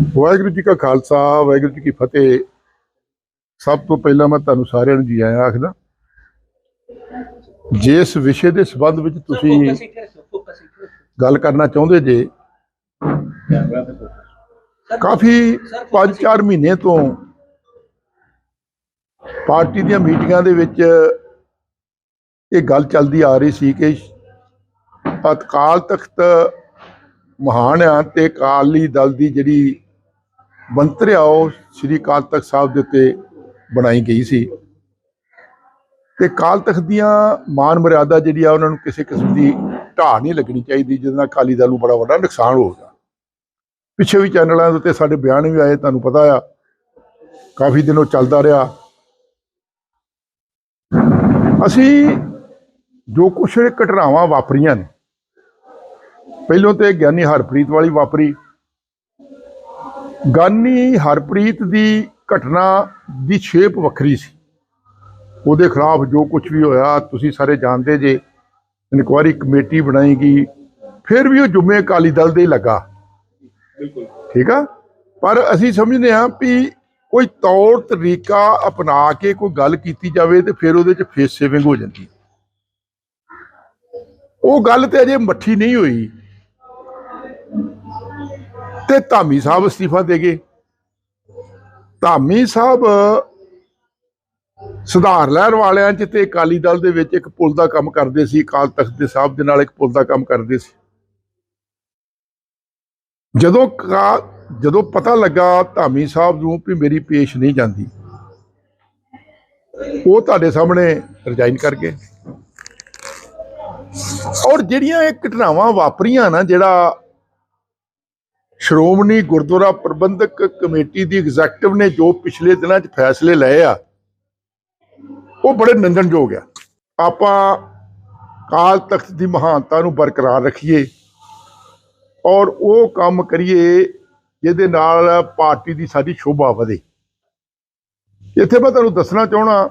ਵਾਹਿਗੁਰੂ ਜੀ ਕਾ ਖਾਲਸਾ ਵਾਹਿਗੁਰੂ ਜੀ ਕੀ ਫਤਿਹ। ਸਭ ਤੋਂ ਪਹਿਲਾਂ ਮੈਂ ਤੁਹਾਨੂੰ ਸਾਰਿਆਂ ਨੂੰ ਜੀ ਆਇਆਂ ਆਖਦਾ ਜਿਸ ਵਿਸ਼ੇ ਦੇ ਸੰਬੰਧ ਵਿੱਚ ਤੁਸੀਂ ਗੱਲ ਕਰਨਾ ਚਾਹੁੰਦੇ ਜੇ ਕਾਫੀ 5-4 ਮਹੀਨੇ ਤੋਂ ਪਾਰਟੀ ਦੀਆਂ ਮੀਟਿੰਗਾਂ ਦੇ ਵਿੱਚ ਇਹ ਗੱਲ ਚੱਲਦੀ ਆ ਰਹੀ ਸੀ ਕਿ ਅਕਾਲ ਤਖਤ ਮਹਾਨ ਆ ਤੇ ਅਕਾਲੀ ਦਲ ਦੀ ਜਿਹੜੀ ਮੰਤਰ ਉਹ ਸ੍ਰੀ ਅਕਾਲ ਤਖਤ ਸਾਹਿਬ ਦੇ ਉੱਤੇ ਬਣਾਈ ਗਈ ਸੀ। ਤੇ ਅਕਾਲ ਤਖਤ ਦੀਆਂ ਮਾਨ ਮਰਿਆਦਾ ਜਿਹੜੀ ਆ, ਉਹਨਾਂ ਨੂੰ ਕਿਸੇ ਕਿਸਮ ਦੀ ਢਾਹ ਨਹੀਂ ਲੱਗਣੀ ਚਾਹੀਦੀ, ਜਿਹਦੇ ਨਾਲ ਅਕਾਲੀ ਦਲ ਨੂੰ ਬੜਾ ਵੱਡਾ ਨੁਕਸਾਨ ਹੋਊਗਾ ਪਿੱਛੇ ਵੀ ਚੈਨਲਾਂ ਦੇ ਉੱਤੇ ਸਾਡੇ ਬਿਆਨ ਵੀ ਆਏ, ਤੁਹਾਨੂੰ ਪਤਾ ਆ। ਕਾਫੀ ਦਿਨੋਂ ਚੱਲਦਾ ਰਿਹਾ। ਅਸੀਂ ਜੋ ਕੁਛ ਘਟਨਾਵਾਂ ਵਾਪਰੀਆਂ ਨੇ, ਪਹਿਲੋਂ ਤੇ ਗਿਆਨੀ ਹਰਪ੍ਰੀਤ ਵਾਲੀ ਵਾਪਰੀ। ਗਿਆਨੀ ਹਰਪ੍ਰੀਤ ਦੀ ਘਟਨਾ ਦੀ ਸ਼ੇਪ ਵੱਖਰੀ ਸੀ। ਉਹਦੇ ਖਿਲਾਫ ਜੋ ਕੁਝ ਵੀ ਹੋਇਆ ਤੁਸੀਂ ਸਾਰੇ ਜਾਣਦੇ ਜੇ ਇਨਕੁਆਇਰੀ ਕਮੇਟੀ ਬਣਾਈ ਗਈ ਫਿਰ ਵੀ ਉਹ ਜੁਮੇ ਅਕਾਲੀ ਦਲ ਦੇ ਲੱਗਾ। ਬਿਲਕੁਲ। ਠੀਕ ਆ? ਪਰ ਅਸੀਂ ਸਮਝਦੇ ਹਾਂ ਵੀ ਕੋਈ ਤੌਰ ਤਰੀਕਾ ਅਪਣਾ ਕੇ ਕੋਈ ਗੱਲ ਕੀਤੀ ਜਾਵੇ ਤੇ ਫਿਰ ਉਹਦੇ ਚ ਫੇਸ ਸੇਵਿੰਗ ਹੋ ਜਾਂਦੀ ਉਹ ਗੱਲ ਤੇ ਅਜੇ ਮੱਠੀ ਨਹੀਂ ਹੋਈ। ਤੇ ਧਾਮੀ ਸਾਹਿਬ ਅਸਤੀਫਾ ਦੇ ਗਏ। ਧਾਮੀ ਸਾਹਿਬ, ਸੁਧਾਰ ਲਹਿਰ ਵਾਲਿਆਂ ਚ ਤੇ ਅਕਾਲੀ ਦਲ ਦੇ ਵਿੱਚ ਇੱਕ ਪੁਲ ਦਾ ਕੰਮ ਕਰਦੇ ਸੀ, ਅਕਾਲ ਤਖਤ ਦੇ ਸਾਹਿਬ ਦੇ ਨਾਲ ਇੱਕ ਪੁਲ ਦਾ ਕੰਮ ਕਰਦੇ ਸੀ। ਜਦੋਂ ਕਾ- ਜਦੋਂ ਪਤਾ ਲੱਗਾ ਧਾਮੀ ਸਾਹਿਬ ਨੂੰ ਵੀ ਮੇਰੀ ਪੇਸ਼ ਨਹੀਂ ਜਾਂਦੀ, ਉਹ ਤੁਹਾਡੇ ਸਾਹਮਣੇ ਰਿਜ਼ਾਈਨ ਕਰ ਗਏ। ਔਰ ਜਿਹੜੀਆਂ ਇਹ ਘਟਨਾਵਾਂ ਵਾਪਰੀਆਂ ਨਾ, ਜਿਹੜਾ ਸ਼੍ਰੋਮਣੀ ਗੁਰਦੁਆਰਾ ਪ੍ਰਬੰਧਕ ਕਮੇਟੀ ਦੀ ਐਗਜ਼ੈਕਟਿਵ ਨੇ ਜੋ ਪਿਛਲੇ ਦਿਨਾਂ 'ਚ ਫੈਸਲੇ ਲਏ ਆ, ਉਹ ਬੜੇ ਨਿੰਦਣਯੋਗ ਆ। ਆਪਾਂ ਕਾਲ ਤਖਤ ਦੀ ਮਹਾਨਤਾ ਨੂੰ ਬਰਕਰਾਰ ਰੱਖੀਏ ਔਰ ਉਹ ਕੰਮ ਕਰੀਏ ਜਿਹਦੇ ਨਾਲ ਪਾਰਟੀ ਦੀ ਸਾਡੀ ਸ਼ੋਭਾ ਵਧੇ। ਇੱਥੇ ਮੈਂ ਤੁਹਾਨੂੰ ਦੱਸਣਾ ਚਾਹਣਾ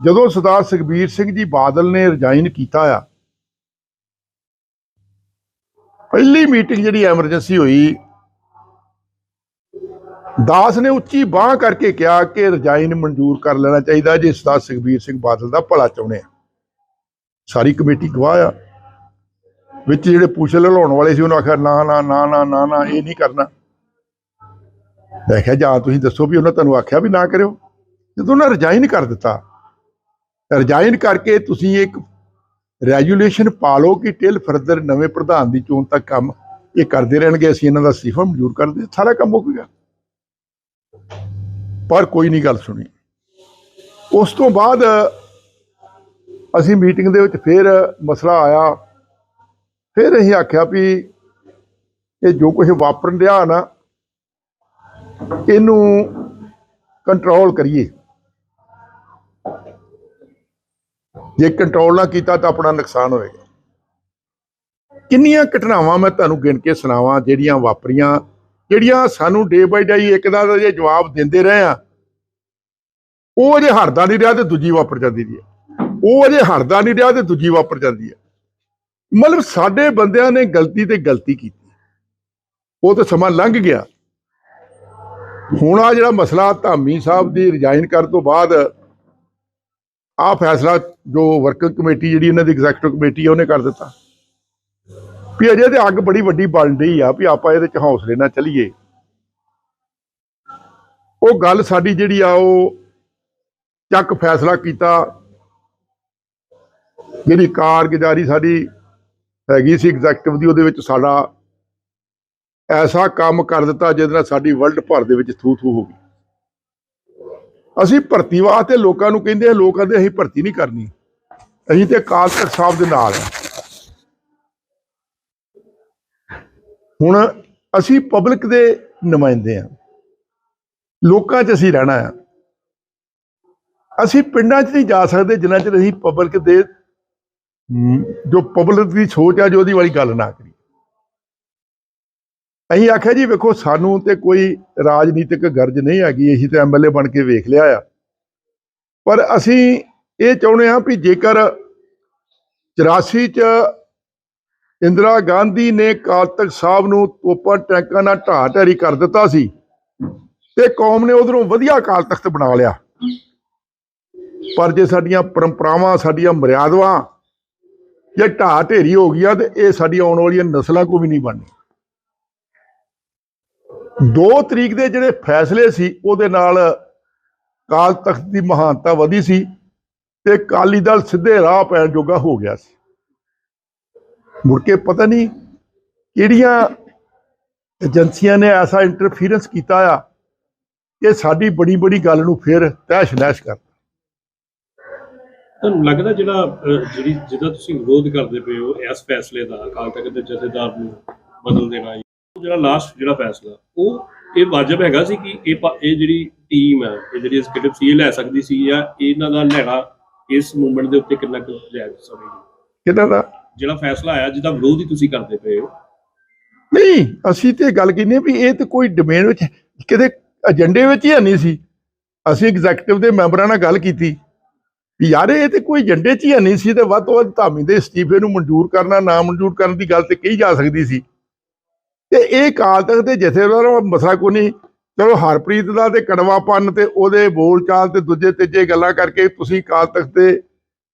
ਜਦੋਂ ਸਰਦਾਰ ਸੁਖਬੀਰ ਸਿੰਘ ਜੀ ਬਾਦਲ ਨੇ ਰਿਜ਼ਾਈਨ ਕੀਤਾ ਆ ਪਹਿਲੀ ਮੀਟਿੰਗ ਜਿਹੜੀ ਐਮਰਜੈਂਸੀ ਹੋਈ, ਦਾਸ ਨੇ ਉੱਚੀ ਬਾਹ ਕਰਕੇ ਕਿਹਾ ਕਿ ਰਿਜ਼ਾਈਨ ਮਨਜ਼ੂਰ ਕਰ ਲੈਣਾ ਚਾਹੀਦਾ, ਜੇ ਸਰਦਾਰ ਸੁਖਬੀਰ ਸਿੰਘ ਬਾਦਲ ਦਾ ਭਲਾ ਚਾਹੁੰਦੇ ਆ। ਸਾਰੀ ਕਮੇਟੀ ਗਵਾਹ ਆ। ਵਿੱਚ ਜਿਹੜੇ ਪੁੱਛ ਲਾਉਣ ਵਾਲੇ ਸੀ, ਉਹਨਾਂ ਆਖਿਆ, ਨਾ ਨਾ ਨਾ ਨਾ ਨਾ ਨਾ, ਇਹ ਨਹੀਂ ਕਰਨਾ। ਮੈਂ ਕਿਹਾ, ਜਾਂ ਤੁਸੀਂ ਦੱਸੋ ਵੀ ਉਹਨਾਂ ਤੁਹਾਨੂੰ ਆਖਿਆ ਵੀ ਨਾ ਕਰਿਓ। ਜਦੋਂ ਉਹਨਾਂ ਰਿਜ਼ਾਈਨ ਕਰ ਦਿੱਤਾ ਰਿਜ਼ਾਈਨ ਕਰਕੇ ਤੁਸੀਂ ਇੱਕ ਰੈਜੂਲੇਸ਼ਨ ਪਾ ਲਓ ਕਿ ਟਿਲ ਫਰਦਰ ਨਵੇਂ ਪ੍ਰਧਾਨ ਦੀ ਚੋਣ ਤੱਕ ਕੰਮ ਇਹ ਕਰਦੇ ਰਹਿਣਗੇ, ਅਸੀਂ ਇਹਨਾਂ ਦਾ ਅਸਤੀਫਾ ਮਨਜ਼ੂਰ ਕਰਦੇ ਸਾਰਾ ਕੰਮ ਮੁੱਕ ਗਿਆ। ਪਰ ਕੋਈ ਨਹੀਂ ਗੱਲ ਸੁਣੀ। ਉਸ ਤੋਂ ਬਾਅਦ ਅਸੀਂ ਮੀਟਿੰਗ ਦੇ ਵਿੱਚ ਫਿਰ ਮਸਲਾ ਆਇਆ। ਫਿਰ ਅਸੀਂ ਆਖਿਆ ਵੀ ਇਹ ਜੋ ਕੁਝ ਵਾਪਰਨ ਰਿਹਾ ਨਾ, ਇਹਨੂੰ ਕੰਟਰੋਲ ਕਰੀਏ। ਜੇ ਕੰਟਰੋਲ ਨਾ ਕੀਤਾ ਤਾਂ ਆਪਣਾ ਨੁਕਸਾਨ ਹੋਏਗਾ। ਕਿੰਨੀਆਂ ਘਟਨਾਵਾਂ ਮੈਂ ਤੁਹਾਨੂੰ ਗਿਣ ਕੇ ਸੁਣਾਵਾਂ, ਜਿਹੜੀਆਂ ਵਾਪਰੀਆਂ, ਜਿਹੜੀਆਂ ਸਾਨੂੰ ਡੇ ਬਾਈ ਡੇ ਇੱਕ ਦਾ ਤਾਂ ਜੇ ਜਵਾਬ ਦਿੰਦੇ ਰਹੇ ਆ ਉਹ ਅਜੇ ਹਟਦਾ ਨਹੀਂ ਰਿਹਾ ਤੇ ਦੂਜੀ ਵਾਪਰ ਜਾਂਦੀ ਦੀ ਉਹ ਅਜੇ ਹਟਦਾ ਨਹੀਂ ਰਿਹਾ ਤੇ ਦੂਜੀ ਵਾਪਰ ਜਾਂਦੀ ਹੈ। ਮਤਲਬ ਸਾਡੇ ਬੰਦਿਆਂ ਨੇ ਗਲਤੀ ਤੇ ਗਲਤੀ ਕੀਤੀ। ਉਹ ਤਾਂ ਸਮਾਂ ਲੰਘ ਗਿਆ। ਹੁਣ ਆ ਜਿਹੜਾ ਮਸਲਾ ਧਾਮੀ ਸਾਹਿਬ ਦੀ ਰਿਜ਼ਾਈਨ ਕਰਨ ਤੋਂ ਬਾਅਦ ਆ ਫੈਸਲਾ ਜੋ ਵਰਕਿੰਗ ਕਮੇਟੀ ਜਿਹੜੀ ਇਹਨਾਂ ਦੀ ਐਗਜ਼ੈਕਟਿਵ ਕਮੇਟੀ ਆ, ਉਹਨੇ ਕਰ ਦਿੱਤਾ। ਵੀ ਅਜੇ ਤੇ ਅੱਗ ਬੜੀ ਵੱਡੀ ਬਲ ਰਹੀ ਆ ਵੀ ਆਪਾਂ ਇਹਦੇ ਚ ਹੌਸਲੇ ਨਾਲ ਚੱਲੀਏ। ਉਹ ਗੱਲ ਸਾਡੀ ਜਿਹੜੀ ਆ, ਉਹ ਚੱਕ ਫੈਸਲਾ ਕੀਤਾ। ਜਿਹੜੀ ਕਾਰਗੁਜ਼ਾਰੀ ਸਾਡੀ ਹੈਗੀ ਸੀ ਐਗਜ਼ੈਕਟਿਵ ਦੀ, ਉਹਦੇ ਵਿੱਚ ਸਾਡਾ ਐਸਾ ਕੰਮ ਕਰ ਦਿੱਤਾ ਜਿਹਦੇ ਨਾਲ ਸਾਡੀ ਵਰਲਡ ਭਰ ਦੇ ਵਿੱਚ ਥੂ ਥੂ ਹੋ ਗਈ। ਅਸੀਂ ਭਰਤੀ ਵਾਸਤੇ ਲੋਕਾਂ ਨੂੰ ਕਹਿੰਦੇ ਆ, ਲੋਕ ਕਹਿੰਦੇ ਅਸੀਂ ਭਰਤੀ ਨਹੀਂ ਕਰਨੀ। ਅਸੀਂ ਤੇ ਅਕਾਲ ਤਖਤ ਸਾਹਿਬ ਦੇ ਨਾਲ ਆ। ਹੁਣ ਅਸੀਂ ਪਬਲਿਕ ਦੇ ਨੁਮਾਇੰਦੇ ਆ। ਲੋਕਾਂ 'ਚ ਅਸੀਂ ਰਹਿਣਾ ਆ। ਅਸੀਂ ਪਿੰਡਾਂ 'ਚ ਨਹੀਂ ਜਾ ਸਕਦੇ ਜਿੰਨਾ ਚਿਰ ਅਸੀਂ ਪਬਲਿਕ ਦੇ ਜੋ ਪਬਲਿਕ ਦੀ ਸੋਚ ਆ, ਜੋ ਉਹਦੀ ਵਾਲੀ ਗੱਲ ਨਾ ਕਰੀ ਅਸੀਂ ਆਖਿਆ ਜੀ, ਵੇਖੋ, ਸਾਨੂੰ ਤੇ ਕੋਈ ਰਾਜਨੀਤਿਕ ਗਰਜ ਨਹੀਂ ਹੈਗੀ, ਅਸੀਂ ਤੇ ਐਮਐਲਏ ਬਣ ਕੇ ਵੇਖ ਲਿਆ ਆ। ਪਰ ਅਸੀਂ ਇਹ ਚਾਹੁੰਦੇ ਹਾਂ ਵੀ ਜੇਕਰ 84 ਚ ਇੰਦਰਾ ਗਾਂਧੀ ਨੇ ਅਕਾਲ ਤਖਤ ਸਾਹਿਬ ਨੂੰ ਤੋਪਾਂ ਟੈਂਕਾਂ ਨਾਲ ਢਾਹ ਢੇਰੀ ਕਰ ਦਿੱਤਾ ਸੀ ਤੇ ਕੌਮ ਨੇ ਉਧਰੋਂ ਵਧੀਆ ਅਕਾਲ ਤਖਤ ਬਣਾ ਲਿਆ। ਪਰ ਜੇ ਸਾਡੀਆਂ ਪਰੰਪਰਾਵਾਂ, ਸਾਡੀਆਂ ਮਰਿਆਦਾਵਾਂ ਜੇ ਢਾਹ ਢੇਰੀ ਹੋ ਗਈਆਂ ਤੇ ਇਹ ਸਾਡੀ ਆਉਣ ਵਾਲੀਆਂ ਨਸਲਾਂ ਕੋ ਵੀ ਨਹੀਂ ਬਣਨੀ 2 ਤਰੀਕ ਦੇ ਜਿਹੜੇ ਫੈਸਲੇ ਸੀ ਉਹਦੇ ਨਾਲ ਅਕਾਲ ਤਖਤ ਦੀ ਮਹਾਨਤਾ ਵਧੀ ਸੀ ਤੇ ਅਕਾਲੀ ਦਲ ਸਿੱਧੇ ਰਾਹ ਪੈਣ ਜੋਗਾ ਹੋ ਗਿਆ ਸੀ। ਮੁੜ ਕੇ ਪਤਾ ਨਹੀਂ ਕਿਹੜੀਆਂ ਏਜੰਸੀਆਂ ਨੇ ਐਸਾ ਇੰਟਰਫੀਰੈਂਸ ਕੀਤਾ ਆ ਕਿ ਸਾਡੀ ਬੜੀ ਬੜੀ ਗੱਲ ਨੂੰ ਫਿਰ ਤਹਿਸ਼ ਨਹਿਸ਼ ਕਰ ਤੁਹਾਨੂੰ ਲੱਗਦਾ ਜਿਹੜਾ ਅਹ, ਜਿਹੜੀ ਜਿਹਦਾ ਤੁਸੀਂ ਵਿਰੋਧ ਕਰਦੇ ਪਏ ਹੋ ਇਸ ਫੈਸਲੇ ਦਾ ਅਕਾਲ ਤਖਤ ਦੇ ਜਥੇਦਾਰ ਨੂੰ ਬਦਲ ਦੇਣਾ ਜਿਹੜਾ ਲਾਸਟ ਜਿਹੜਾ ਫੈਸਲਾ ਉਹ ਇਹ ਵਾਜਬ ਹੈਗਾ ਸੀ ਕਿ ਇਹ ਪ- ਇਹ ਜਿਹੜੀ ਟੀਮ ਹੈ ਇਹ ਜਿਹੜੀ ਐਗਜ਼ੀਕਿਊਟਿਵ ਸੀ ਇਹ ਲੈ ਸਕਦੀ ਸੀ ਜਾਂ ਇਹਨਾਂ ਦਾ ਲੈਣਾ ਇਸ ਮੂਵਮੈਂਟ ਦੇ ਉੱਤੇ ਕਿੰਨਾ ਕੁ ਜਾਇਜ਼ ਸਮਝਦੇ ਕਿਹਨਾਂ ਦਾ? ਜਿਹੜਾ ਫੈਸਲਾ ਆਇਆ ਜਿਹਦਾ ਵਿਰੋਧ ਹੀ ਤੁਸੀਂ ਕਰਦੇ ਪਏ ਹੋ। ਨਹੀਂ ਅਸੀਂ ਤੇ ਗੱਲ ਕੀਤੀ ਵੀ ਇਹ ਤੇ ਕੋਈ ਡੋਮੇਨ ਵਿੱਚ ਕਿਤੇ ਏਜੰਡੇ ਵਿੱਚ ਹੀ ਹੈ ਨਹੀਂ ਸੀ। ਅਸੀਂ ਐਗਜ਼ੈਕਟਿਵ ਦੇ ਮੈਂਬਰਾਂ ਨਾਲ ਗੱਲ ਕੀਤੀ ਵੀ ਯਾਰ ਇਹ ਤੇ ਕੋਈ ਏਜੰਡੇ 'ਚ ਹੀ ਹੈ ਨਹੀਂ ਸੀ ਤੇ ਵੱਧ ਤੋਂ ਵੱਧ ਧਾਮੀ ਦੇ ਅਸਤੀਫੇ ਨੂੰ ਮਨਜ਼ੂਰ ਕਰਨਾ ਨਾ ਮਨਜ਼ੂਰ ਕਰਨ ਦੀ ਗੱਲ ਤੇ ਕਹੀ ਜਾ ਸਕਦੀ ਸੀ। ਤੇ ਇਹ ਕਾਲ ਤਖ਼ਤ ਦੇ ਜਥੇਦਾਰ ਦਾ ਮਸਲਾ ਕੋਈ ਨਹੀਂ। ਚਲੋ ਹਰਪ੍ਰੀਤ ਦਾ ਤੇ ਕੜਵਾਪਨ ਤੇ ਉਹਦੇ ਬੋਲ ਚਾਲ ਤੇ ਦੂਜੇ ਤੀਜੇ ਗੱਲਾਂ ਕਰਕੇ ਤੁਸੀਂ ਕਾਲ ਤਖ਼ਤ ਤੇ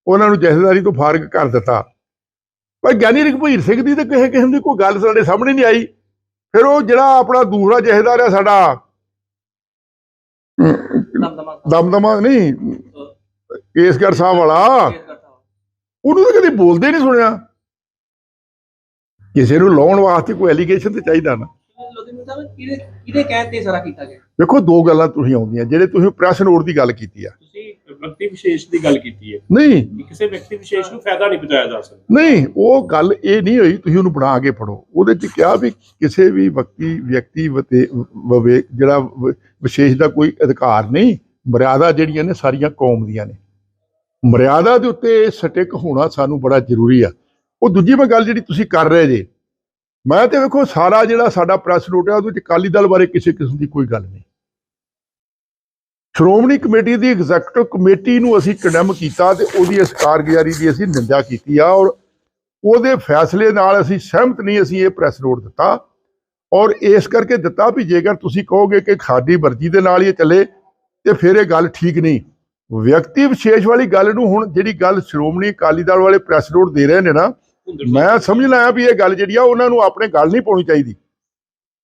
ਉਹਨਾਂ ਨੂੰ ਜਥੇਦਾਰੀ ਤੋਂ ਫਾਰਗ ਕਰ ਦਿੱਤਾ। ਪਰ ਗਿਆਨੀ ਰਘਵੀਰ ਸਿੰਘ ਦੀ ਤਾਂ ਕਿਸੇ ਕਿਸਮ ਦੀ ਕੋਈ ਗੱਲ ਸਾਡੇ ਸਾਹਮਣੇ ਨਹੀਂ ਆਈ। ਫਿਰ ਉਹ ਜਿਹੜਾ ਆਪਣਾ ਦੂਸਰਾ ਜਥੇਦਾਰ ਆ ਸਾਡਾ, ਦਮਦਮਾ ਦਮਦਮਾ ਨਹੀਂ ਕੇਸਗੜ ਸਾਹਿਬ ਵਾਲਾ, ਉਹਨੂੰ ਤਾਂ ਕਦੇ ਬੋਲਦੇ ਨਹੀਂ ਸੁਣਿਆ। ਕਿਸੇ ਨੂੰ ਲਾਉਣ ਵਾਸਤੇ ਕੋਈ ਐਲੀਗੇਸ਼ਨ ਤੇ ਚਾਹੀਦਾ ਨਾ। ਲੋਧੀ ਸਾਹਿਬ ਕਿਹਦੇ ਕਿਹਦੇ ਕਹਿਣ ਤੇ ਸਾਰਾ ਕੀਤਾ ਗਿਆ? ਵੇਖੋ ਦੋ ਗੱਲਾਂ ਤੁਸੀਂ ਆਉਂਦੀਆਂ ਜਿਹੜੇ ਤੁਸੀਂ ਪ੍ਰੈਸ ਨੋਟ ਦੀ ਗੱਲ ਕੀਤੀ ਆ। ਤੁਸੀਂ ਵਿਅਕਤੀ ਵਿਸ਼ੇਸ਼ ਦੀ ਗੱਲ ਕੀਤੀ ਹੈ। ਨਹੀਂ। ਕਿਸੇ ਵਿਅਕਤੀ ਵਿਸ਼ੇਸ਼ ਨੂੰ ਫਾਇਦਾ ਨਹੀਂ ਪਹੁੰਚਾਇਆ ਜਾ ਸਕਦਾ। ਨਹੀਂ ਉਹ ਗੱਲ ਇਹ ਨਹੀਂ ਹੋਈ ਤੁਸੀਂ ਉਹਨੂੰ ਬਣਾ ਕੇ ਪੜੋ ਉਹਦੇ ਚ ਕਿਹਾ ਵੀ ਕਿਸੇ ਵੀ ਵਿਅਕਤੀ ਵਿਅਕਤੀ ਜਿਹੜਾ ਵਿਸ਼ੇਸ਼ ਦਾ ਕੋਈ ਅਧਿਕਾਰ ਨਹੀਂ ਮਰਿਆਦਾ ਜਿਹੜੀਆਂ ਨੇ ਸਾਰੀਆਂ ਕੌਮ ਦੀਆਂ ਨੇ। ਮਰਿਆਦਾ ਦੇ ਉੱਤੇ ਸਟਿਕ ਹੋਣਾ ਸਾਨੂੰ ਬੜਾ ਜ਼ਰੂਰੀ ਆ। ਉਹ ਦੂਜੀ ਮੈਂ ਗੱਲ ਜਿਹੜੀ ਤੁਸੀਂ ਕਰ ਰਹੇ ਜੇ, ਮੈਂ ਤੇ ਵੇਖੋ ਸਾਰਾ ਜਿਹੜਾ ਸਾਡਾ ਪ੍ਰੈਸ ਰੋਟ ਹੈ ਉਹਦੇ ਵਿੱਚ ਅਕਾਲੀ ਦਲ ਬਾਰੇ ਕਿਸੇ ਕਿਸਮ ਦੀ ਕੋਈ ਗੱਲ ਨਹੀਂ। ਸ਼੍ਰੋਮਣੀ ਕਮੇਟੀ ਦੀ ਐਗਜ਼ੈਕਟਿਵ ਕਮੇਟੀ ਨੂੰ ਅਸੀਂ ਕੰਡੈਮ ਕੀਤਾ ਤੇ ਉਹਦੀ ਇਸ ਕਾਰਗੁਜ਼ਾਰੀ ਦੀ ਅਸੀਂ ਨਿੰਦਾ ਕੀਤੀ ਆ ਔਰ ਉਹਦੇ ਫੈਸਲੇ ਨਾਲ ਅਸੀਂ ਸਹਿਮਤ ਨਹੀਂ ਅਸੀਂ ਇਹ ਪ੍ਰੈਸ ਨੋਟ ਦਿੱਤਾ। ਔਰ ਇਸ ਕਰਕੇ ਦਿੱਤਾ ਵੀ ਜੇਕਰ ਤੁਸੀਂ ਕਹੋਗੇ ਕਿ ਖਾਦੀ ਵਰਜੀ ਦੇ ਨਾਲ ਹੀ ਇਹ ਚੱਲੇ, ਤੇ ਫਿਰ ਇਹ ਗੱਲ ਠੀਕ ਨਹੀਂ। ਵਿਅਕਤੀ ਵਿਸ਼ੇਸ਼ ਵਾਲੀ ਗੱਲ ਨੂੰ ਹੁਣ ਜਿਹੜੀ ਗੱਲ ਸ਼੍ਰੋਮਣੀ ਅਕਾਲੀ ਦਲ ਵਾਲੇ ਪ੍ਰੈਸ ਨੋਟ ਦੇ ਰਹੇ ਨੇ ਨਾ ਮੈਂ ਸਮਝ ਲਿਆ ਵੀ ਇਹ ਗੱਲ ਜਿਹੜੀ ਆ ਉਹਨਾਂ ਨੂੰ ਆਪਣੇ ਗੱਲ ਨਹੀਂ ਪਾਉਣੀ ਚਾਹੀਦੀ।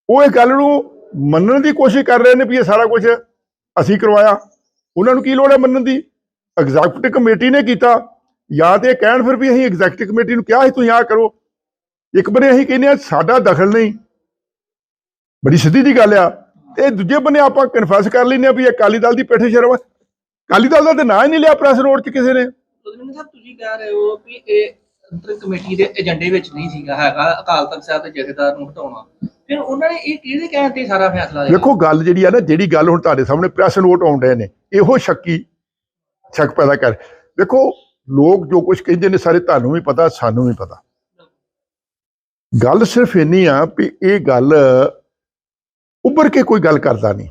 ਉਹ ਇਹ ਗੱਲ ਨੂੰ ਮੰਨਣ ਦੀ ਕੋਸ਼ਿਸ਼ ਕਰ ਰਹੇ ਨੇ ਵੀ ਇਹ ਸਾਰਾ ਕੁਝ ਅਸੀਂ ਕਰਵਾਇਆ। ਉਹਨਾਂ ਨੂੰ ਕੀ ਲੋੜ ਹੈ ਮੰਨਣ ਦੀ? ਐਗਜ਼ੈਕਟਿਵ ਕਮੇਟੀ ਨੇ ਕੀਤਾ। ਜਾਂ ਤੇ ਇਹ ਕਹਿਣ ਫਿਰ ਵੀ ਅਸੀਂ ਐਗਜ਼ੈਕਟਿਵ ਕਮੇਟੀ ਨੂੰ ਕਿਹਾ ਸੀ ਤੁਸੀਂ ਆਹ ਕਰੋ। ਇੱਕ ਬੰਨੇ ਅਸੀਂ ਕਹਿੰਦੇ ਆ ਸਾਡਾ ਦਖਲ ਨਹੀਂ। ਬੜੀ ਸਿੱਧੀ ਦੀ ਗੱਲ ਆ। ਤੇ ਦੂਜੇ ਬੰਨੇ ਆਪਾਂ ਕਨਫੈਸ ਕਰ ਲੈਂਦੇ ਆ ਵੀ ਇਹ ਅਕਾਲੀ ਦਲ ਦੀ ਪਿੱਠ ਸ਼ਰਮ ਹੈ ਅਕਾਲੀ ਦਲ ਦਾ ਤੇ ਨਾਂ ਹੀ ਨਹੀਂ ਲਿਆ ਪ੍ਰੈਸ ਨੋਟ 'ਚ ਕਿਸੇ ਨੇ। ਤੁਸੀਂ ਕਹਿ ਰਹੇ ਹੋ ਕਿ ਇਹ ਅੰਤਰ ਕਮੇਟੀ ਦੇ ਏਜੰਡੇ ਵਿੱਚ ਨਹੀਂ ਸੀਗਾ ਹੈਗਾ, ਅਕਾਲ ਤਖਤ ਸਾਹਿਬ ਦੇ ਜਥੇਦਾਰ ਨੂੰ ਹਟਾਉਣਾ। ਫਿਰ ਉਹਨਾਂ ਨੇ ਇਹ ਕਿਹਦੇ ਕਹਿਣ ਤੇ ਸਾਰਾ ਫੈਸਲਾ ਲਿਆ? ਵੇਖੋ ਗੱਲ ਜਿਹੜੀ ਆ ਨਾ, ਜਿਹੜੀ ਗੱਲ ਹੁਣ ਤੁਹਾਡੇ ਸਾਹਮਣੇ ਪ੍ਰੈਸ ਨੋਟ ਆਉਣ ਡਏ ਨੇ, ਇਹੋ ਸ਼ੱਕੀ ਸ਼ੱਕ ਪੈਦਾ ਕਰ। ਵੇਖੋ ਲੋਕ ਜੋ ਕੁਝ ਕਹਿੰਦੇ ਨੇ, ਸਾਰੇ ਤੁਹਾਨੂੰ ਵੀ ਪਤਾ, ਸਾਨੂੰ ਵੀ ਪਤਾ। ਗੱਲ ਸਿਰਫ ਇੰਨੀ ਆ ਵੀ ਇਹ ਗੱਲ ਉੱਭਰ ਕੇ ਕੋਈ ਗੱਲ ਕਰਦਾ ਨਹੀਂ।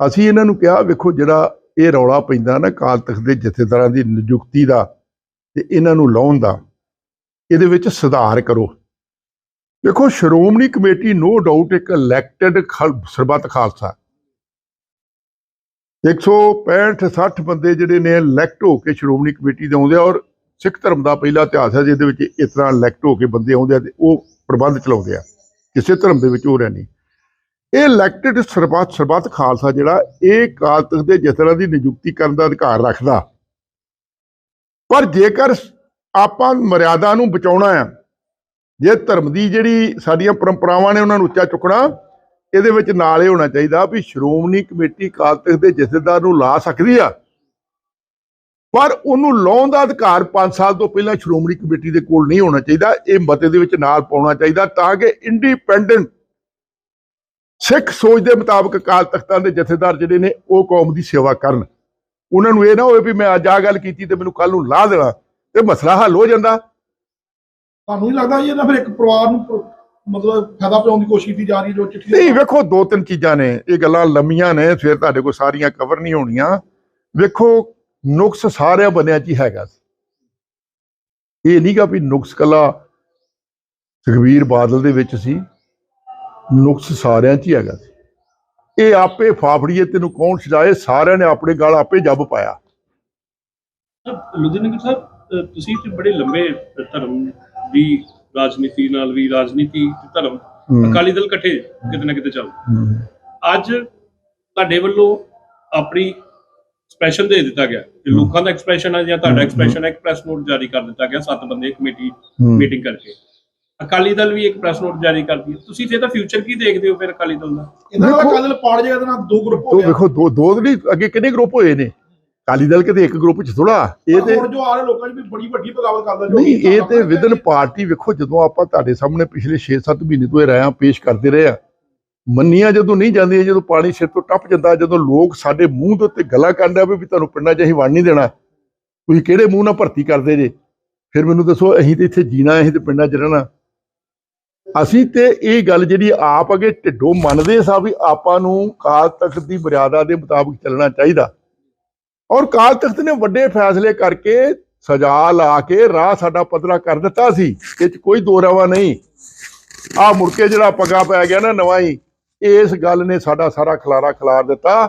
ਅਸੀਂ ਇਹਨਾਂ ਨੂੰ ਕਿਹਾ, ਵੇਖੋ ਜਿਹੜਾ ਇਹ ਰੌਲਾ ਪੈਂਦਾ ਨਾ ਕਾਲ ਤਖਤ ਦੇ ਜਥੇਦਾਰਾਂ ਦੀ ਨਿਯੁਕਤੀ ਦਾ ਤੇ ਇਹਨਾਂ ਨੂੰ ਲਾਉਣ ਦਾ ਇਹਦੇ ਵਿੱਚ ਸੁਧਾਰ ਕਰੋ। ਦੇਖੋ, ਸ਼੍ਰੋਮਣੀ ਕਮੇਟੀ ਨੋ ਡਾਊਟ ਇੱਕ ਇਲੈਕਟਡ ਸਰਬੱਤ ਖਾਲਸਾ। 165 60 ਬੰਦੇ ਜਿਹੜੇ ਨੇ ਇਲੈਕਟ ਹੋ ਕੇ ਸ਼੍ਰੋਮਣੀ ਕਮੇਟੀ ਦੇ ਆਉਂਦੇ ਆ ਔਰ ਸਿੱਖ ਧਰਮ ਦਾ ਪਹਿਲਾ ਇਤਿਹਾਸ ਹੈ ਜਿਹਦੇ ਵਿੱਚ ਇਸ ਤਰ੍ਹਾਂ ਇਲੈਕਟ ਹੋ ਕੇ ਬੰਦੇ ਆਉਂਦੇ ਆ ਤੇ ਉਹ ਪ੍ਰਬੰਧ ਚਲਾਉਂਦੇ ਆ। ਕਿਸੇ ਧਰਮ ਦੇ ਵਿੱਚ ਹੋ ਰਿਹਾ ਨਹੀਂ। ਇਹ ਇਲੈਕਟਡ ਸਰਬੱਤ ਸਰਬੱਤ ਖਾਲਸਾ ਜਿਹੜਾ, ਇਹ ਕਾਲ ਤਖਤ ਦੇ ਜਥੇਦਾਰਾਂ ਦੀ ਨਿਯੁਕਤੀ ਕਰਨ ਦਾ ਅਧਿਕਾਰ ਰੱਖਦਾ। ਪਰ ਜੇਕਰ ਆਪਾਂ ਮਰਿਆਦਾ ਨੂੰ ਬਚਾਉਣਾ ਆ ਜੇ ਧਰਮ ਦੀ ਜਿਹੜੀ ਸਾਡੀਆਂ ਪਰੰਪਰਾਵਾਂ ਨੇ ਉਹਨਾਂ ਨੂੰ ਉੱਚਾ ਚੁੱਕਣਾ, ਇਹਦੇ ਵਿੱਚ ਨਾਲ ਇਹ ਹੋਣਾ ਚਾਹੀਦਾ ਵੀ ਸ਼੍ਰੋਮਣੀ ਕਮੇਟੀ ਅਕਾਲ ਤਖਤ ਦੇ ਜਥੇਦਾਰ ਨੂੰ ਲਾ ਸਕਦੀ ਆ। ਪਰ ਉਹਨੂੰ ਲਾਉਣ ਦਾ ਅਧਿਕਾਰ 5 ਸਾਲ ਤੋਂ ਪਹਿਲਾਂ ਸ਼੍ਰੋਮਣੀ ਕਮੇਟੀ ਦੇ ਕੋਲ ਨਹੀਂ ਹੋਣਾ ਚਾਹੀਦਾ। ਇਹ ਮਤੇ ਦੇ ਵਿੱਚ ਨਾਲ ਪਾਉਣਾ ਚਾਹੀਦਾ ਤਾਂ ਕਿ ਇੰਡੀਪੈਂਡੈਂਟ ਸਿੱਖ ਸੋਚ ਦੇ ਮੁਤਾਬਕ ਅਕਾਲ ਤਖਤਾਂ ਦੇ ਜਥੇਦਾਰ ਜਿਹੜੇ ਨੇ ਉਹ ਕੌਮ ਦੀ ਸੇਵਾ ਕਰਨ। ਉਹਨਾਂ ਨੂੰ ਇਹ ਨਾ ਹੋਵੇ ਵੀ ਮੈਂ ਅੱਜ ਆ ਗੱਲ ਕੀਤੀ ਤੇ ਮੈਨੂੰ ਕੱਲ ਨੂੰ ਲਾ ਦੇਣਾ। ਤੇ ਮਸਲਾ ਹੱਲ ਹੋ ਜਾਂਦਾ। ਤੁਹਾਨੂੰ ਨਹੀਂ ਲੱਗਦਾ ਜੀ ਇਹਨਾਂ ਫਿਰ ਇੱਕ ਪਰਿਵਾਰ ਨੂੰ ਪ- ਮਤਲਬ ਫਾਇਦਾ ਪਹੁੰਚਾਉਣ ਦੀ ਕੋਸ਼ਿਸ਼ ਕੀਤੀ ਜਾ ਰਹੀ ਹੈ ਜੋ ਚਿੱਠੀ ਨਹੀਂ ਵੇਖੋ ਦੋ ਤਿੰਨ ਚੀਜ਼ਾਂ ਨੇ। ਇਹ ਗੱਲਾਂ ਲੰਮੀਆਂ ਨੇ ਫਿਰ ਤੁਹਾਡੇ ਕੋਲ ਸਾਰੀਆਂ ਕਵਰ ਨਹੀਂ ਹੋਣੀਆਂ। ਵੇਖੋ ਨੁਕਸ ਸਾਰਿਆਂ ਬੰਨਿਆਂ 'ਚ ਹੀ ਹੈਗਾ ਸੀ। ਇਹ ਨਹੀਂਗਾ ਵੀ ਨੁਕਸ ਕੱਲਾ ਸੁਖਬੀਰ ਬਾਦਲ ਦੇ ਵਿੱਚ ਸੀ। ਨੁਕਸ ਸਾਰਿਆਂ 'ਚ ਹੀ ਹੈਗਾ ਸੀ। ਇਹ ਆਪੇ ਫਾਫੜੀਏ ਤੈਨੂੰ ਕੌਣ ਸਜਾਏ? ਸਾਰਿਆਂ ਨੇ ਆਪਣੇ ਗਲ ਆਪੇ ਜੱਬ ਪਾਇਆ। ਲੁਧਿਆਣਾ ਸਾਹਿਬ ਤੁਸੀਂ ਤੇ ਬੜੇ ਲੰਬੇ ਧਰਮ ਦੀ ਰਾਜਨੀਤੀ ਨਾਲ ਵੀ ਰਾਜਨੀਤੀ ਤੇ ਧਰਮ। ਅਕਾਲੀ ਦਲ ਇਕੱਠੇ ਕਿਤੇ ਨਾ ਕਿਤੇ ਚੱਲ। ਅੱਜ ਤੁਹਾਡੇ ਵੱਲੋਂ ਆਪਣੀ ਐਕਸਪ੍ਰੈਸ਼ਨ ਦੇ ਦਿੱਤਾ ਗਿਆ। ਕਿ ਲੋਕਾਂ ਦਾ ਐਕਸਪ੍ਰੈਸ਼ਨ ਹੈ ਜਾਂ ਤੁਹਾਡਾ ਐਕਸਪ੍ਰੈਸ਼ਨ ਹੈ ਇੱਕ ਪ੍ਰੈਸ ਨੋਟ ਜਾਰੀ ਕਰ ਦਿੱਤਾ ਗਿਆ ਸੱਤ ਬੰਦੇ ਕਮੇਟੀ। ਮੀਟਿੰਗ ਕਰਕੇ। ਅਕਾਲੀ ਦਲ ਵੀ ਇੱਕ ਪ੍ਰੈਸ ਨੋਟ ਜਾਰੀ ਕਰਦੀ ਹੈ। ਤੁਸੀਂ ਤੇ ਤਾਂ ਫਿਊਚਰ ਕੀ ਦੇਖਦੇ ਹੋ ਫਿਰ ਅਕਾਲੀ ਦਲ ਦਾ? ਇਹਨਾਂ ਦਾ ਦੇਖੋ- ਕੱਲ ਪਾੜ ਜਾਏਗਾ ਨਾਲ ਦੋ ਗਰੁੱਪ ਹੋ ਤੋ ਗਏ ਵੇਖੋ ਦੋ ਦੋ ਨਹੀਂ ਅੱਗੇ ਕਿੰਨੇ ਗਰੁੱਪ ਹੋਏ ਨੇ? ਅਕਾਲੀ ਦਲ ਕਿਤੇ ਇੱਕ ਗਰੁੱਪ 'ਚ ਥੋੜਾ ਇਹ ਤੇ ਹੁਣ ਜੋ ਆ ਰਹੇ ਲੋਕਾਂ 'ਚ ਵੀ ਬੜੀ ਵੱਡੀ ਬਗਾਵਤ ਕਰਦਾ ਜੋ ਨਹੀਂ ਇਹ ਤੇ ਵਿਦਨ ਪਾਰਟੀ ਵੇਖੋ ਜਦੋਂ ਆਪਾਂ ਤੁਹਾਡੇ ਸਾਹਮਣੇ ਪਿਛਲੇ 6-7 ਮਹੀਨੇ ਤੋਂ ਇਹ ਰਾਇਆਂ ਪੇਸ਼ ਕਰਦੇ ਰਹੇ ਆ ਮੰਨੀਆਂ ਜਦੋਂ ਨਹੀਂ ਜਾਂਦੀਆਂ ਜਦੋਂ ਪਾਣੀ ਸਿਰ ਤੋਂ ਟੱਪ ਜਾਂਦਾ ਜਦੋਂ ਲੋਕ ਸਾਡੇ ਮੂੰਹ ਦੇ ਉੱਤੇ ਗੱਲਾਂ ਕਰਦੇ ਆ ਵੀ ਤੁਹਾਨੂੰ ਪਿੰਡਾਂ 'ਚ ਅਸੀਂ ਵੜ ਨਹੀਂ ਦੇਣਾ ਤੁਸੀਂ ਕਿਹੜੇ ਮੂੰਹ ਨਾਲ ਭਰਤੀ ਕਰਦੇ ਜੇ? ਫਿਰ ਮੈਨੂੰ ਦੱਸੋ ਅਸੀਂ ਤੇ ਇੱਥੇ ਜੀਣਾ ਅਸੀਂ ਤੇ ਪਿੰਡਾਂ 'ਚ ਰਹਿਣਾ। ਅਸੀਂ ਤੇ ਇਹ ਗੱਲ ਜਿਹੜੀ ਆਪ ਅਗੇ ਢਿੱਡੋਂ ਮੰਨਦੇ ਸਾਂ ਵੀ ਆਪਾਂ ਨੂੰ ਕਾਲ ਤਖਤ ਦੀ ਮਰਿਆਦਾ ਦੇ ਮੁਤਾਬਕ ਚੱਲਣਾ ਚਾਹੀਦਾ। ਔਰ ਕਾਲ ਤਖਤ ਨੇ ਵੱਡੇ ਫੈਸਲੇ ਕਰਕੇ ਸਜ਼ਾ ਲਾ ਕੇ ਰਾਹ ਸਾਡਾ ਪੱਧਰਾ ਕਰ ਦਿੱਤਾ ਸੀ। ਇਹ ਚ ਕੋਈ ਦੋ ਰਵਾ ਨਹੀਂ। ਆ ਮੁੜ ਕੇ ਜਿਹੜਾ ਪੱਗਾ ਪੈ ਗਿਆ ਨਾ ਨਵਾਂ ਹੀ, ਇਸ ਗੱਲ ਨੇ ਸਾਡਾ ਸਾਰਾ ਖਲਾਰਾ ਖਿਲਾਰ ਦਿੱਤਾ।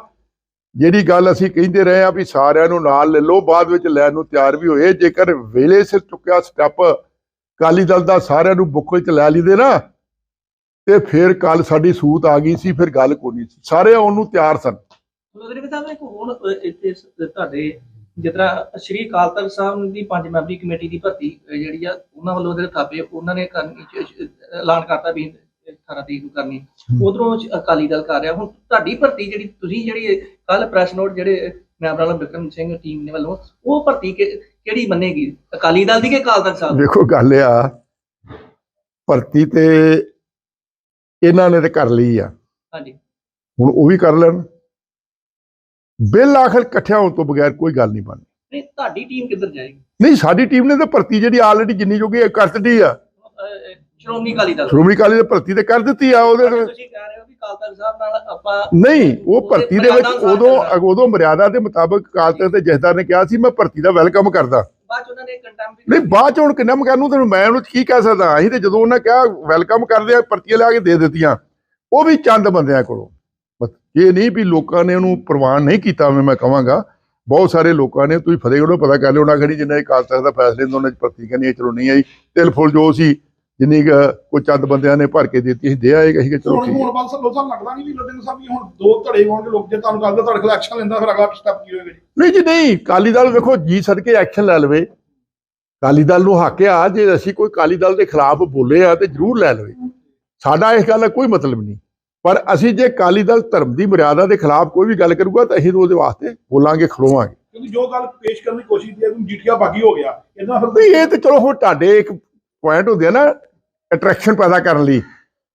ਜਿਹੜੀ ਗੱਲ ਅਸੀਂ ਕਹਿੰਦੇ ਰਹੇ ਆ ਵੀ ਸਾਰਿਆਂ ਨੂੰ ਨਾਲ ਲੈ ਲਓ, ਬਾਅਦ ਵਿੱਚ ਲੈਣ ਨੂੰ ਤਿਆਰ ਵੀ ਹੋਏ। ਜੇਕਰ ਵੇਲੇ ਸਿਰ ਚੁੱਕਿਆ ਸਟੈਪ ਕਾਲੀ ਦਲ ਦਾ ਸਾਰਿਆਂ ਨੂੰ ਬੁੱਕ ਵਿੱਚ ਲੈ ਲਈਦੇ ਨਾ, ਤੇ ਫਿਰ ਕੱਲ ਸਾਡੀ ਸੂਤ ਆ ਗਈ ਸੀ, ਫਿਰ ਗੱਲ ਕੋਈ ਨਹੀਂ ਸੀ। ਸਾਰੇ ਉਹਨੂੰ ਤਿਆਰ ਸਨ। ਲੁਧਿਆਣਾ ਸਾਹਿਬ ਇੱਕ ਹੁਣ ਅਹ, ਇੱਥੇ ਤੁਹਾਡੇ ਤਰ੍ਹਾਂ ਸ਼੍ਰੀ ਅਕਾਲ ਤਖਤ ਸਾਹਿਬ ਦੀ ਪੰਜ ਮੈਂਬਰੀ ਕਮੇਟੀ ਦੀ ਭਰਤੀ ਜਿਹੜੀ ਆ ਉਹਨਾਂ ਵੱਲੋਂ ਜਿਹੜੇ ਥਾਪੇ ਉਹਨਾਂ ਨੇ ਕਰਨੀ ਐਲਾਨ ਕਰਤਾ ਵੀ 18 ਤਰੀਕ ਨੂੰ ਕਰਨੀ। ਉਧਰੋਂ ਅਕਾਲੀ ਦਲ ਕਰ ਰਿਹਾ। ਹੁਣ ਤੁਹਾਡੀ ਭਰਤੀ ਜਿਹੜੀ ਤੁਸੀਂ ਜਿਹੜੀ ਕੱਲ ਪ੍ਰੈਸ ਨੋਟ ਜਿਹੜੇ ਮੈਂਬਰਾਂ ਬਿਕਰਮ ਸਿੰਘ ਟੀਮ ਨੇ ਵੱਲੋਂ ਉਹ ਭਰਤੀ ਕਿਹੜੀ ਮੰਨੇਗੀ? ਅਕਾਲੀ ਦਲ ਦੀ ਕਿ ਅਕਾਲ ਤਖਤ ਸਾਹਿਬ ਦੀ? ਵੇਖੋ ਗੱਲ ਆ ਭਰਤੀ ਤੇ ਇਹਨਾਂ ਨੇ ਤੇ ਕਰ ਲਈ ਆ। ਹਾਂਜੀ। ਹੁਣ ਉਹ ਵੀ ਕਰ ਲੈਣ। ਬਿੱਲ ਆਖਰ ਇਕੱਠਿਆਂ ਹੋਣ ਤੋਂ ਬਗੈਰ ਕੋਈ ਗੱਲ ਨਹੀਂ ਬਣਨੀ ਨਹੀਂ ਤੁਹਾਡੀ ਟੀਮ ਕਿੱਧਰ ਜਾਏਗੀ? ਨਹੀਂ ਸਾਡੀ ਟੀਮ ਨੇ ਤਾਂ ਭਰਤੀ ਜਿਹੜੀ ਆਲਰੇਡੀ ਜਿੰਨੀ ਜੋਗੀ ਕਰ ਦਿੱਤੀ ਆ। ਸ਼੍ਰੋਮਣੀ ਅਕਾਲੀ ਦਲ। ਸ਼੍ਰੋਮਣੀ ਅਕਾਲੀ ਨੇ ਭਰਤੀ ਤੇ ਕਰ ਦਿੱਤੀ ਆ ਉਹਦੇ ਤੁਸੀਂ ਕਹਿ ਰਹੇ ਹੋ ਵੀ ਤਖਤ ਸਾਹਿਬ ਨਾਲ ਆਪਾਂ ਨਹੀਂ ਉਹ ਭਰਤੀ ਦੇ ਵਿੱਚ ਉਦੋਂ। ਉਦੋਂ ਮਰਿਆਦਾ ਦੇ ਮੁਤਾਬਕ ਅਕਾਲ ਤਖਤ ਤੇ ਜਥੇਦਾਰ ਨੇ ਕਿਹਾ ਸੀ ਮੈਂ ਭਰਤੀ ਦਾ ਵੈਲਕਮ ਕਰਦਾ। ਬਾਅਦ ਚ ਉਹਨਾਂ ਨੇ ਕੰਟੈਂਪਟ ਨਹੀਂ ਬਾਅਦ ਚ ਹੁਣ ਕਿੰਨਾ ਮੈਂ ਨੂੰ ਤੈਨੂੰ ਮੈਂ ਉਹਨੂੰ ਕੀ ਕਹਿ ਸਕਦਾ? ਅਸੀਂ ਤੇ ਜਦੋਂ ਉਹਨਾਂ ਕਿਹਾ ਵੈਲਕਮ ਕਰਦੇ ਆ ਭਰਤੀਆਂ ਲਿਆ ਕੇ ਦੇ ਦਿੱਤੀਆਂ। ਉਹ ਵੀ ਚੰਦ ਬੰਦਿਆਂ ਕੋਲੋਂ। ਇਹ ਨਹੀਂ ਵੀ ਲੋਕਾਂ ਨੇ ਉਹਨੂੰ ਪ੍ਰਵਾਨ ਨਹੀਂ ਕੀਤਾ ਮੈਂ ਕਹਾਂਗਾ। ਬਹੁਤ ਸਾਰੇ ਲੋਕਾਂ ਨੇ ਤੁਸੀਂ ਫਤਿਹਗੜ੍ਹੋਂ ਪਤਾ ਕਰ ਲਿਓ ਨਾ ਖੜੀ ਜਿੰਨਾ ਇਹ ਅਕਾਲ ਤਖਤ ਦਾ ਫੈਸਲੇ ਨੇ ਉਹਨਾਂ ਚ ਭਰਤੀ ਕਰਨੀ ਹੈ, ਚਲੋ ਨਹੀਂ ਆਈ। ਤਿਲ ਫੁੱਲ ਜੋ ਸੀ ਜਿੰਨੀ ਕੁ ਕੋਈ ਚੰਦ ਬੰਦਿਆਂ ਨੇ ਭਰ ਕੇ ਦਿੱਤੀ ਸੀ ਦੇ ਆਏਗਾ ਸੀ ਕਿ ਚਲੋ ਹੁਣ ਠੀਕ। ਹੁਣ ਬਸ ਲੋਕਾਂ ਲੱਗਦਾ ਨਹੀਂ ਵੀ ਲੁਧਿਆਣਾ ਸਾਹਿਬ ਵੀ ਹੁਣ ਦੋ ਧੜੇ ਹੋਣਗੇ ਲੋਕ ਜੇ ਤੁਹਾਨੂੰ ਲੱਗਦਾ ਤੁਹਾਡੇ ਖਿਲਾਫ ਐਕਸ਼ਨ ਲੈਂਦਾ ਫਿਰ ਅਗਲਾ ਸਟੈਪ ਕੀ ਹੋਏਗਾ ਜੀ? ਨਹੀਂ ਜੀ ਨਹੀਂ ਕਾਲੀ ਦਲ ਵੇਖੋ ਜੀ ਸਦਕੇ ਐਕਸ਼ਨ ਲੈ ਲਵੇ। ਕਾਲੀ ਦਲ ਨੂੰ ਹੱਕ ਆ ਜੇ ਅਸੀਂ ਕੋਈ ਕਾਲੀ ਦਲ ਦੇ ਖਿਲਾਫ ਬੋਲੇ ਆ ਤੇ ਜ਼ਰੂਰ ਲੈ ਲਵੇ। ਸਾਡਾ ਇਸ ਗੱਲ ਦਾ ਕੋਈ ਮਤਲਬ ਨਹੀਂ। ਪਰ ਅਸੀਂ ਜੇ ਕਾਲੀ ਦਲ ਧਰਮ ਦੀ ਮਰਿਆਦਾ ਦੇ ਖਿਲਾਫ ਕੋਈ ਵੀ ਗੱਲ ਕਰੂਗਾ ਤਾਂ ਅਸੀਂ ਉਹਦੇ ਵਾਸਤੇ ਬੋਲਾਂਗੇ ਖਲੋਵਾਂਗੇ। ਕਿਉਂਕਿ ਜੋ ਗੱਲ ਪੇਸ਼ ਕਰਨ ਦੀ ਕੋਸ਼ਿਸ਼ ਕੀਤੀ ਹੈ ਜੀਠੀਆ ਬਾਗੀ ਹੋ ਗਿਆ ਇਹਦਾ ਫਿਰ ਨਹੀਂ ਇਹ ਤੇ ਚਲੋ ਹੁਣ ਤੁਹਾਡੇ ਇੱਕ ਪੁਆਇੰਟ ਹੁੰਦੇ ਆ ਨਾ ਅਟਰੈਕਸ਼ਨ ਪੈਦਾ ਕਰਨ ਲਈ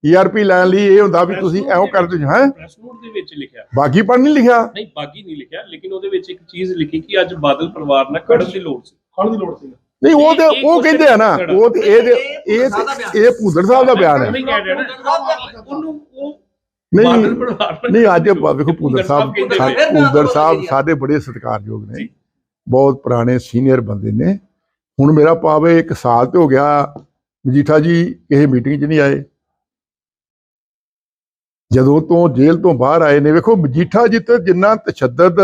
ਈਆਰਪੀ ਲੈਣ ਲਈ ਇਹ ਹੁੰਦਾ ਵੀ ਤੁਸੀਂ ਐਵੇਂ ਕਰਦੇ ਹੋ ਹੈ? ਪ੍ਰੈਸ ਨੋਟ ਦੇ ਵਿੱਚ ਲਿਖਿਆ। ਬਾਗੀ ਪਰ ਨਹੀਂ ਲਿਖਿਆ? ਨਹੀਂ ਬਾਗੀ ਨਹੀਂ ਲਿਖਿਆ ਲੇਕਿਨ ਉਹਦੇ ਵਿੱਚ ਇੱਕ ਚੀਜ਼ ਲਿਖੀ ਕਿ ਅੱਜ ਬਾਦਲ ਪਰਿਵਾਰ ਨਾਲ ਖੜਨ ਦੀ ਲੋੜ ਸੀ। ਖੜਨ ਦੀ ਲੋੜ ਸੀ। ਨਹੀਂ ਉਹ ਤੇ ਉਹ ਕਹਿੰਦੇ ਆ ਨਾ ਉਹ ਤੇ ਇਹ ਇਹ ਇਹ ਸਾਹਿਬ ਦਾ ਬਿਆਨ। ਇਹ ਭੂਦੜ ਸਾਹਿਬ ਦਾ ਬਿਆਨ ਹੈ। ਉਹਨੂੰ ਉਹ ਨਹੀਂ ਨਹੀਂ ਅੱਜ ਵੇਖੋ ਭੁੰਦਰ ਸਾਹਿਬ ਭੁੰਦਰ ਸਾਹਿਬ ਸਾਡੇ ਬੜੇ ਸਤਿਕਾਰਯੋਗ ਨੇ। ਬਹੁਤ ਪੁਰਾਣੇ ਸੀਨੀਅਰ ਬੰਦੇ ਨੇ। ਹੁਣ ਮੇਰਾ ਪਾਵੇ ਇੱਕ ਸਾਲ ਤੇ ਹੋ ਗਿਆ। ਮਜੀਠਾ ਜੀ ਕਿਸੇ ਮੀਟਿੰਗ 'ਚ ਨਹੀਂ ਆਏ। ਜਦੋਂ ਤੋਂ ਜੇਲ੍ਹ ਤੋਂ ਬਾਹਰ ਆਏ ਨੇ ਵੇਖੋ ਮਜੀਠਾ ਜੀ ਤੇ ਜਿੰਨਾ ਤਸ਼ੱਦਦ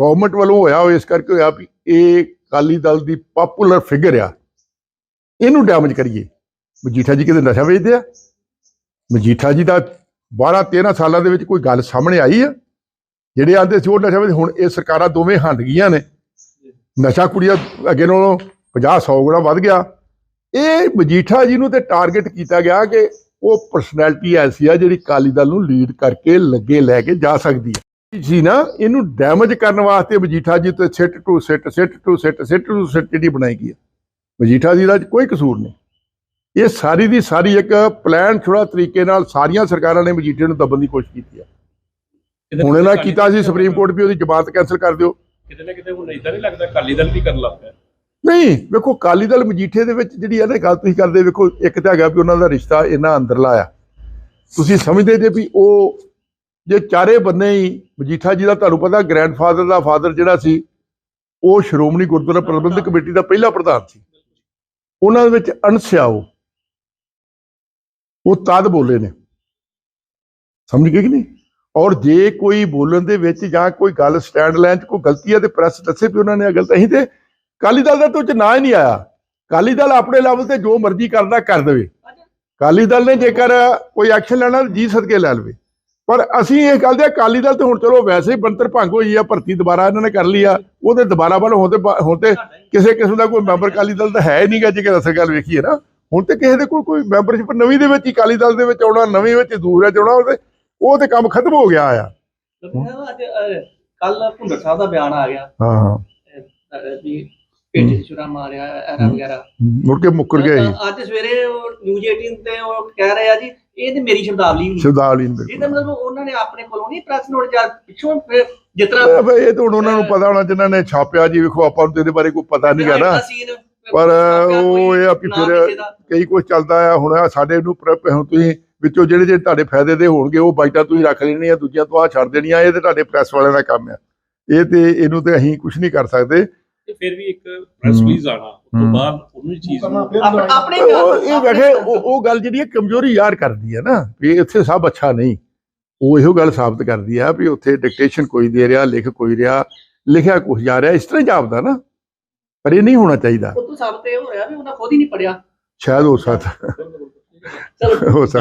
ਗਵਰਨਮੈਂਟ ਵੱਲੋਂ ਹੋਇਆ ਉਹ ਇਸ ਕਰਕੇ ਹੋਇਆ ਵੀ ਇਹ ਅਕਾਲੀ ਦਲ ਦੀ ਪਪੂਲਰ ਫਿਗਰ ਆ। ਇਹਨੂੰ ਡੈਮੇਜ ਕਰੀਏ। ਮਜੀਠਾ ਜੀ ਕਿਤੇ ਨਸ਼ਾ ਵੇਚਦੇ ਆ। ਮਜੀਠਾ ਜੀ ਦਾ 12 13 ਸਾਲਾਂ ਦੇ ਵਿੱਚ ਕੋਈ ਗੱਲ ਸਾਹਮਣੇ ਆਈ ਆ? ਜਿਹੜੇ ਆਂਦੇ ਸੀ ਉਹ ਨਸ਼ਾ ਵਿੱਚ, ਹੁਣ ਇਹ ਸਰਕਾਰਾਂ ਦੋਵੇਂ ਹੰਡ ਗਈਆਂ ਨੇ। ਨਸ਼ਾ ਕੁੜੀਆਂ ਅੱਗੇ ਨਾਲੋਂ 50 100 ਗੁਣਾ ਵੱਧ ਗਿਆ। ਇਹ ਮਜੀਠਾ ਜੀ ਨੂੰ ਤੇ ਟਾਰਗੇਟ ਕੀਤਾ ਗਿਆ ਕਿ ਉਹ ਪਰਸਨੈਲਿਟੀ ਐਸੀ ਆ ਜਿਹੜੀ ਕਾਲੀ ਦਲ ਨੂੰ ਲੀਡ ਕਰਕੇ ਲੱਗੇ ਲੈ ਕੇ ਜਾ ਸਕਦੀ ਹੈ ਜੀ ਨਾ, ਇਹਨੂੰ ਡੈਮੇਜ ਕਰਨ ਵਾਸਤੇ ਮਜੀਠਾ ਜੀ ਤੇ SIT to SIT SIT to SIT SIT to SIT ਜਿਹੜੀ ਬਣਾਈ ਗਈ ਹੈ ਮਜੀਠਾ ਜੀ ਦਾ ਕੋਈ ਕਸੂਰ ਨਹੀਂ। ਇਹ ਸਾਰੀ ਦੀ ਸਾਰੀ ਇੱਕ ਪਲਾਨ ਥੋੜਾ ਤਰੀਕੇ ਨਾਲ ਸਾਰੀਆਂ ਸਰਕਾਰਾਂ ਨੇ ਮਜੀਠੇ ਨੂੰ ਦਬਣ ਦੀ ਕੋਸ਼ਿਸ਼ ਕੀਤੀ ਹੈ ਹੁਣ ਇਹਨਾਂ ਕੀਤਾ ਸੀ ਸੁਪਰੀਮ ਕੋਰਟ ਵੀ ਉਹਦੀ ਜ਼ਮਾਨਤ ਕੈਨਸਲ ਕਰ ਦਿਓ। ਕਿਤੇ ਨਾ ਕਿਤੇ ਹੁਣ ਇਦਾਂ ਨਹੀਂ ਲੱਗਦਾ ਅਕਾਲੀ ਦਲ ਵੀ ਕਰਨ ਲੱਗ ਪਿਆ। ਨਹੀਂ ਵੇਖੋ ਕਾਲੀ ਦਲ ਮਜੀਠੇ ਦੇ ਵਿੱਚ ਜਿਹੜੀ ਆ ਨਾ ਗੱਲ ਤੁਸੀਂ ਕਰਦੇ ਵੇਖੋ ਇੱਕ ਤਾਂ ਹੈਗਾ ਵੀ ਉਹਨਾਂ ਦਾ ਰਿਸ਼ਤਾ ਇੰਨਾ ਅੰਦਰਲਾ ਆ। ਤੁਸੀਂ ਸਮਝਦੇ ਜੇ ਵੀ ਉਹ ਜੇ ਚਾਰੇ ਬੰਨੇ ਹੀ ਮਜੀਠਾ ਜੀ ਦਾ ਤੁਹਾਨੂੰ ਪਤਾ ਗ੍ਰੈਂਡਫਾਦਰ ਦਾ ਫਾਦਰ ਜਿਹੜਾ ਸੀ ਉਹ ਸ਼੍ਰੋਮਣੀ ਗੁਰਦੁਆਰਾ ਪ੍ਰਬੰਧਕ ਕਮੇਟੀ ਦਾ ਪਹਿਲਾ ਪ੍ਰਧਾਨ ਸੀ। ਉਹਨਾਂ ਦੇ ਵਿੱਚ ਉਹ ਉਹ ਤਦ ਬੋਲੇ ਨੇ। ਸਮਝ ਗਏ ਕਿ ਨਹੀਂ? ਔਰ ਜੇ ਕੋਈ ਬੋਲਣ ਦੇ ਵਿੱਚ ਜਾਂ ਕੋਈ ਗੱਲ ਸਟੈਂਡ ਲੈਣ 'ਚ ਕੋਈ ਗਲਤੀ ਹੈ ਤੇ ਪ੍ਰੈਸ ਦੱਸੇ ਵੀ ਉਹਨਾਂ ਨੇ ਇਹ ਗਲਤ, ਅਸੀਂ ਤੇ ਕਾਲੀ ਦਲ ਦਾ ਤਾਂ ਉਹ ਨਾਂ ਹੀ ਨਹੀਂ ਆਇਆ। ਕਾਲੀ ਦਲ ਆਪਣੇ ਲੈਵਲ ਤੇ ਜੋ ਮਰਜ਼ੀ ਕਰਦਾ ਕਰ ਦੇਵੇ। ਕਾਲੀ ਦਲ ਨੇ ਜੇਕਰ ਕੋਈ ਐਕਸ਼ਨ ਲੈਣਾ ਤਾਂ ਜੀ ਸਦਕੇ ਲੈ ਲਵੇ। ਪਰ ਅਸੀਂ ਇਹ ਗੱਲ ਦੇ ਅਕਾਲੀ ਦਲ ਤੇ ਹੁਣ ਚਲੋ ਵੈਸੇ ਹੀ ਬੰਤਰ ਭੰਗ ਹੋਈ ਆ, ਭਰਤੀ ਦੁਬਾਰਾ ਇਹਨਾਂ ਨੇ ਕਰ ਲਈ ਆ, ਉਹਦੇ ਦੁਬਾਰਾ ਵੱਲ ਹੁਣ ਤੇ ਹੁਣ ਤੇ ਕਿਸੇ ਕਿਸਮ ਦਾ ਕੋਈ ਮੈਂਬਰ ਅਕਾਲੀ ਦਲ ਦਾ ਹੈ ਹੀ ਨਹੀਂਗਾ ਜੇਕਰ ਅਸਲ ਗੱਲ ਵੇਖੀਏ ਨਾ। ਹੁਣ ਤੇ ਕਿਸੇ ਦੇ ਕੋਲ ਕੋਈ ਮੈਂਬਰਸ਼ਿਪ ਨਵੀਂ ਦੇ ਵਿੱਚ ਹੀ ਅਕਾਲੀ ਦਲ ਦੇ ਵਿੱਚ ਆਉਣਾ ਨਵੀਂ ਵਿੱਚ ਦੂਰ ਚ ਆਉਣਾ ਉਹ ਤੇ ਕੰਮ ਖਤਮ ਹੋ ਗਿਆ ਆ। ਅੱਜ ਕੱਲ ਭੁੰਦਰ ਸਾਹਿਬ ਦਾ ਬਿਆਨ ਆ ਗਿਆ। ਹਾਂ ਹਾਂ। ਅਹ, ਵੀ ਪੇਟੇ ਛੁਰਾ ਮਾਰਿਆ ਐਰਾ ਵਗੈਰਾ। ਮੁੜ ਕੇ ਮੁੱਕਰ ਗਿਆ ਜੀ। ਅੱਜ ਸਵੇਰੇ ਨਿਊਜ਼ 18 ਤੇ ਉਹ ਕਹਿ ਰਹੇ ਆ ਜੀ ਇਹ ਤੇ ਮੇਰੀ ਸ਼ਬਦਾਵਲੀ ਨਹੀਂ। ਸ਼ਬਦਾਵਲੀ ਨੂੰ ਇਹਦਾ ਮਤਲਬ ਉਹਨਾਂ ਨੇ ਆਪਣੇ ਕੋਲੋਂ ਨਹੀਂ ਪ੍ਰੈਸ ਨੋਟ ਜਾਂ ਪਿੱਛੋਂ ਬਿਲਕੁਲ। ਇਹ ਤਾਂ ਉਹਨਾਂ ਨੂੰ ਪਤਾ ਹੋਣਾ ਜਿਨ੍ਹਾਂ ਨੇ ਛਾਪਿਆ ਜੀ ਵੇਖੋ ਆਪਾਂ ਨੂੰ ਤੇ ਇਹਦੇ ਬਾਰੇ ਕੋਈ ਪਤਾ ਨਹੀਂ ਗਾ ਨਾ। ਪਰ ਉਹ ਇਹ ਆ ਵੀ ਫਿਰ। ਕਈ ਕੁਝ ਚੱਲਦਾ ਆ। ਹੁਣ ਆਹ ਸਾਡੇ ਨੂੰ ਪ੍ਰ- ਹੁਣ ਤੁਸੀਂ ਵਿੱਚੋਂ ਜਿਹੜੇ ਜਿਹੜੇ ਤੁਹਾਡੇ ਫਾਇਦੇ ਦੇ ਹੋਣਗੇ ਉਹ ਬਾਈਟਾਂ ਤੁਸੀਂ ਰੱਖ ਲੈਣੀਆਂ ਦੂਜੀਆਂ ਤੋਂ ਆ ਛੱਡ ਦੇਣੀਆਂ। ਇਹ ਤੇ ਤੁਹਾਡੇ ਪ੍ਰੈਸ ਵਾਲਿਆਂ ਦਾ ਕੰਮ ਆ। ਇਹ ਤੇ ਇਹਨੂੰ ਤੇ ਅਸੀਂ ਕੁਝ ਨਹੀਂ ਕਰ ਸਕਦੇ। ਤੇ ਫਿਰ ਵੀ ਇੱਕ ਪ੍ਰੈਸ। ਰਿਲੀਜ਼ ਆਣਾ ਉਸ ਤੋਂ। ਬਾਅਦ ਉਹਨੂੰ ਹੀ ਚੀਜ਼ ਆਪਣੇ ਆਪਣੇ ਉਹ ਇਹ ਵੈਸੇ ਉਹ ਗੱਲ ਜਿਹੜੀ ਹੈ ਕਮਜ਼ੋਰੀ ਯਾਰ ਕਰਦੀ ਹੈ ਨਾ ਵੀ ਇੱਥੇ ਸਭ ਅੱਛਾ ਨਹੀਂ। ਉਹ ਇਹੋ ਗੱਲ ਸਾਬਤ ਕਰਦੀ ਆ ਵੀ ਉੱਥੇ ਡਿਕਟੇਸ਼ਨ ਕੋਈ ਦੇ ਰਿਹਾ ਲਿਖ ਕੋਈ ਰਿਹਾ ਲਿਖਿਆ ਕੁਝ ਜਾ ਰਿਹਾ। ਇਸ ਤਰ੍ਹਾਂ ਜਾਪਦਾ ਨਾ। ਪਰ ਇਹ ਨਹੀਂ ਹੋਣਾ ਚਾਹੀਦਾ। ਉਹ ਤੋਂ ਸਾਬਤ ਇਹ ਹੋ ਰਿਹਾ ਵੀ ਉਹਨਾਂ ਖੁਦ ਹੀ ਨਹੀਂ ਪੜਿਆ। ਸ਼ਾਇਦ ਹੋ ਸਕਦਾ। ਚਲੋ। ਹੋ ਸਕਦਾ।